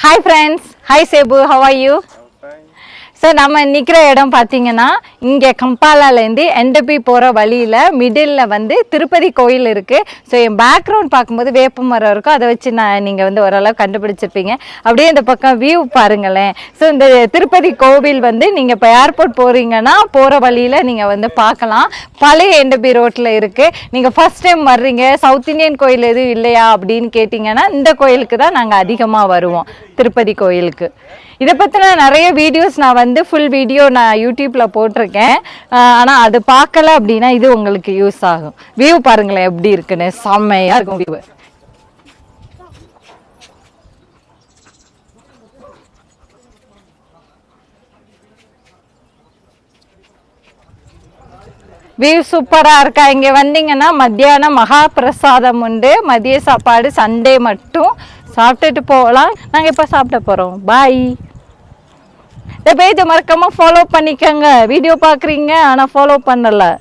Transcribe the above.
Hi friends hi సేబు how are you sir நம்ம நிற்கிற இடம் பார்த்தீங்கன்னா இங்கே கம்பாலாலேருந்து என்டபி போகிற வழியில் மிடில் வந்து திருப்பதி கோயில் இருக்குது ஸோ என் பேக்ரவுண்ட் பார்க்கும்போது வேப்ப மரம் இருக்கும். அதை வச்சு நான் நீங்கள் வந்து ஓரளவு கண்டுபிடிச்சிருப்பீங்க. அப்படியே இந்த பக்கம் வியூ பாருங்களேன். ஸோ இந்த திருப்பதி கோவில் வந்து நீங்கள் இப்போ ஏர்போர்ட் போகிறீங்கன்னா போகிற வழியில் நீங்கள் வந்து பார்க்கலாம் பழைய என்டபி ரோட்டில் இருக்குது நீங்கள் ஃபஸ்ட் டைம் வர்றீங்க சவுத் இந்தியன் கோயில் எதுவும் இல்லையா அப்படின்னு கேட்டிங்கன்னா இந்த கோயிலுக்கு தான் நாங்கள் அதிகமாக வருவோம். திருப்பதி கோயிலுக்கு. இதை பற்றின நிறைய வீடியோஸ் நான் வந்து வந்து ஃபுல் வீடியோ நான் யூடியூப்பில் போட்டிருக்கேன். ஆனால் அது பார்க்கல அப்படின்னா இது உங்களுக்கு யூஸ் ஆகும். வியூ பாருங்களேன் எப்படி இருக்குன்னு. செம்மையாக இருக்கும் வியூ வியூ சூப்பராக இருக்கா? இங்கே வந்தீங்கன்னா மத்தியானம் மகா பிரசாதம் உண்டு. மதிய சாப்பாடு சண்டே மட்டும். சாப்பிட்டுட்டு போகலாம். நாங்கள் இப்போ சாப்பிட போகிறோம் பாய் இந்த பேஜை மறக்காமல் ஃபாலோ பண்ணிக்கோங்க. வீடியோ பார்க்குறீங்க ஆனால் ஃபாலோ பண்ணலை.